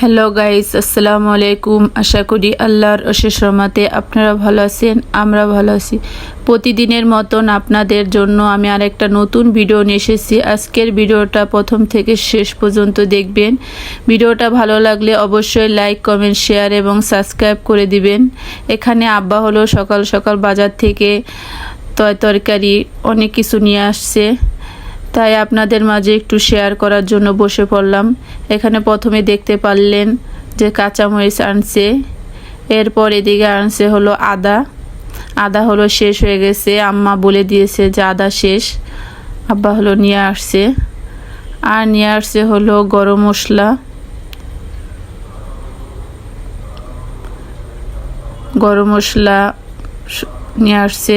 Hello guys আসসালামু আলাইকুম আশা করি আল্লাহর অশেষ রমাতে আপনারা ভালো আছেন, আমরা ভালো আছি। প্রতিদিনের মতন আপনাদের জন্য আমি আর একটা নতুন ভিডিও নিয়ে এসেছি। আজকের ভিডিওটা প্রথম থেকে শেষ পর্যন্ত দেখবেন। ভিডিওটা ভালো লাগলে অবশ্যই লাইক কমেন্ট শেয়ার এবং সাবস্ক্রাইব করে দিবেন। এখানে আব্বা হলো সকাল সকাল বাজার থেকে তয় তরকারি, অনেক কিছু নিয়ে আসছে। তাই আপনাদের মাঝে একটু শেয়ার করার জন্য বসে পড়লাম। এখানে প্রথমে দেখতে পারলেন যে কাঁচামরিচ আনছে। এরপর এদিকে আনছে হলো আদা। আদা হলো শেষ হয়ে গেছে। আম্মা বলে দিয়েছে যে আদা শেষ। আব্বা হলো নিয়ে আসছে। আর নিয়ে আসছে হলো গরম মশলা। গরম মশলা নিয়ে আসছে।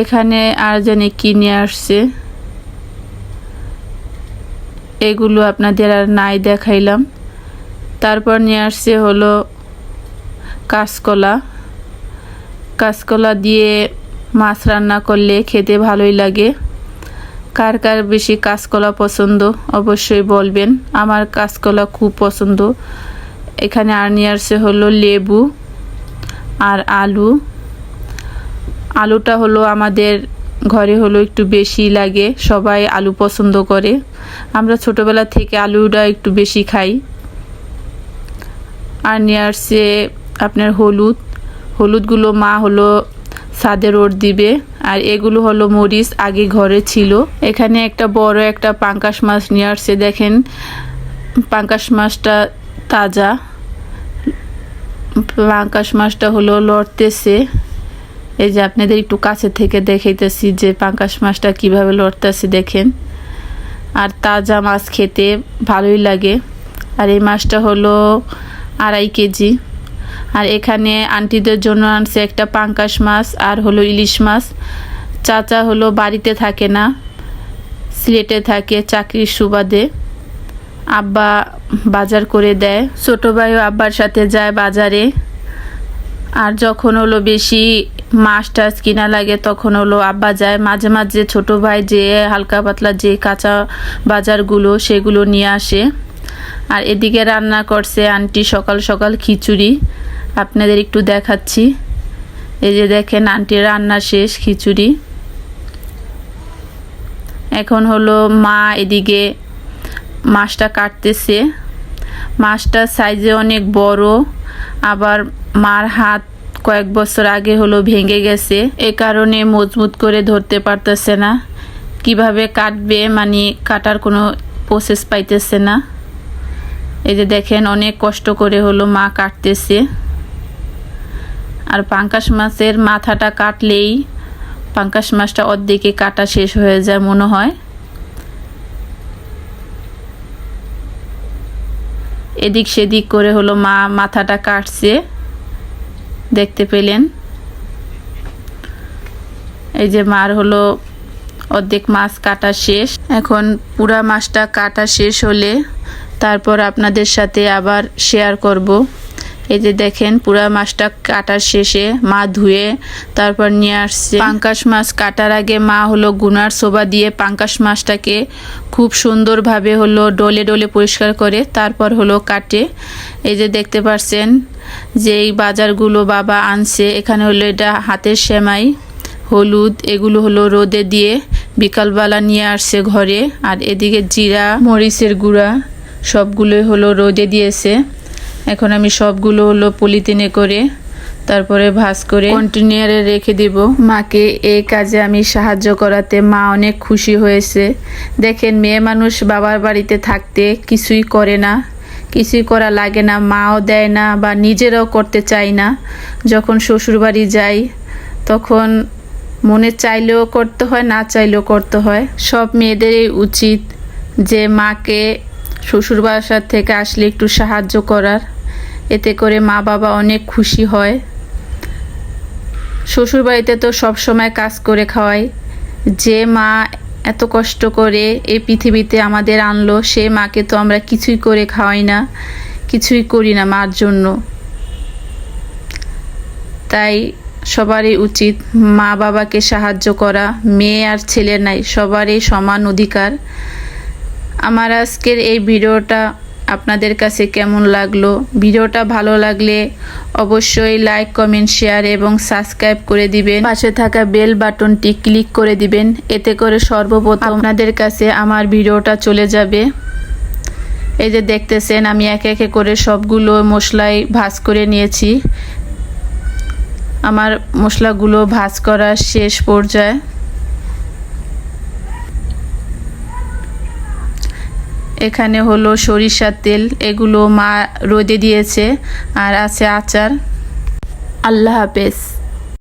এখানে আর জানি কি নিয়ে আসছে? এগুলো আপনাদের আর নাই দেখাইলাম। তারপর নিয়ে আসছে হলো কাঁচকলা। কাঁচকলা দিয়ে মাছ রান্না করলে খেতে ভালোই লাগে। কার কার বেশি কাঁচকলা পছন্দ অবশ্যই বলবেন। আমার কাঁচকলা খুব পছন্দ। এখানে আর নিয়ে আসছে হলো লেবু আর আলু। আলুটা হলো আমাদের ঘরে হলো একটু বেশি লাগে, সবাই আলু পছন্দ করে। আমরা ছোটোবেলা থেকে আলুটা একটু বেশি খাই। আর নিয়ে আসছে আপনার হলুদ। হলুদগুলো মা হলো সাদের ওর দিবে। আর এগুলো হলো মরিচ আগে ঘরে ছিল। এখানে একটা বড় একটা পাঙ্কাশ মাছ নিয়ে আসছে, দেখেন। পাঙ্কাশ মাছটা তাজা। পাঙ্কাশ মাছটা হলো লড়তেছে। এই যে আপনাদের একটু কাছে থেকে দেখাইতেছি যে পাঙ্কাশ মাছটা কীভাবে লড়তেছে দেখেন। আর তাজা মাছ খেতে ভালোই লাগে। আর এই মাছটা হলো আড়াই কেজি। আর এখানে আন্টিদের জন্য আনছে একটা পাঙ্কাশ মাছ আর হলো ইলিশ মাছ। চাচা হলো বাড়িতে থাকে না, সিলেটে থাকে, চাকরির সুবাদে। আব্বা বাজার করে দেয়। ছোটো ভাইও আব্বার সাথে যায় বাজারে। আর যখন হলো বেশি মাছ টাছ কিনা লাগে, তখন হলো আব্বা যায়। মাঝে মাঝে ছোট ভাই যে হালকা পাতলা যে কাঁচা বাজারগুলো, সেগুলো নিয়ে আসে। আর এদিকে রান্না করছে আন্টি সকাল সকাল খিচুড়ি। আপনাদের একটু দেখাচ্ছি। এই যে দেখেন আন্টির রান্না শেষ, খিচুড়ি। এখন হলো মা এদিকে মাছটা কাটতেছে। মাছটা সাইজে অনেক বড়, আবার মার হাত কয়েক বছর আগে হলো ভেঙে গেছে। এ কারণে মজবুত করে ধরতে পারতেছে না। কীভাবে কাটবে মানে কাটার কোনো প্রসেস পাইতেছে না। এই যে দেখেন, অনেক কষ্ট করে হলো মা কাটতেছে। আর পাঙ্কাশ মাছের মাথাটা কাটলেই পাঙ্কাশ মাছটা অর্ধেকে কাটা শেষ হয়ে যায় মনে হয়। এদিক সেদিক করে হলো মা মাথাটা কাটছে। দেখতে পেলেন। এই যে মার হলো অর্ধেক মাছ কাটা শেষ। এখন পুরা মাছটা কাটা শেষ হলে তারপর আপনাদের সাথে আবার শেয়ার করব। এই যে দেখেন, পুরা মাছটা কাটার শেষে মা ধুয়ে তারপর নিয়ে আসছে। পাঙ্কাশ মাছ কাটার আগে মা হলো গুনার সোবা দিয়ে পাঙ্কাশ মাছটাকে খুব সুন্দরভাবে হলো ডলে ডলে পরিষ্কার করে তারপর হলো কাটে। এই যে দেখতে পাচ্ছেন যে এই বাজারগুলো বাবা আনছে। এখানে হলো এটা হাতের সেমাই, হলুদ, এগুলো হলো রোদে দিয়ে বিকালবেলা নিয়ে আসছে ঘরে। আর এদিকে জিরা, মরিচের গুঁড়া সবগুলোই হলো রোদে দিয়েছে। এখন আমি সবগুলো হলো পলিথিনে করে তারপরে ভাজ করে কন্টেনারে রেখে দিব। মাকে এই কাজে আমি সাহায্য করাতে মা অনেক খুশি হয়েছে। দেখেন, মেয়ে মানুষ বাবার বাড়িতে থাকতে কিছুই করে না, কিছুই করা লাগে না, মাও দেয় না বা নিজেরাও করতে চাই না। যখন শ্বশুর বাড়ি যাই, তখন মনে চাইলেও করতে হয়, না চাইলেও করতে হয়। সব মেয়েদেরই উচিত যে মাকে শ্বশুর বাসার থেকে আসলে একটু সাহায্য করার। এতে করে মা বাবা অনেক খুশি হয়। শ্বশুর বাড়িতে তো সব সময় কাজ করে খাওয়াই। যে মা এত কষ্ট করে এই পৃথিবীতে আমাদের আনলো, সে মাকে তো আমরা কিছুই করে খাওয়াই না, কিছুই করি না মার জন্য। তাই সবারই উচিত মা বাবাকে সাহায্য করা, মেয়ে আর ছেলে নাই, সবারই সমান অধিকার। আমার আজকের এই ভিডিওটা আপনাদের কাছে কেমন লাগল? ভিডিওটা ভালো লাগলে অবশ্যই লাইক কমেন্ট শেয়ার এবং সাবস্ক্রাইব করে দিবেন। পাশে থাকা বেল বাটনটি ক্লিক করে দিবেন। এতে করে সর্বপ্রথম আপনাদের কাছে আমার ভিডিওটা চলে যাবে। এই যে দেখতেছেন, আমি একে একে করে সবগুলো মশলাই ভাজ করে নিয়েছি। আমার মশলাগুলো ভাজ করা শেষ পর্যায়ে। এখানে হলো সরিষার তেল এগুলো মা রোদে দিয়েছে আর আছে আচার। আল্লাহ হাফেজ।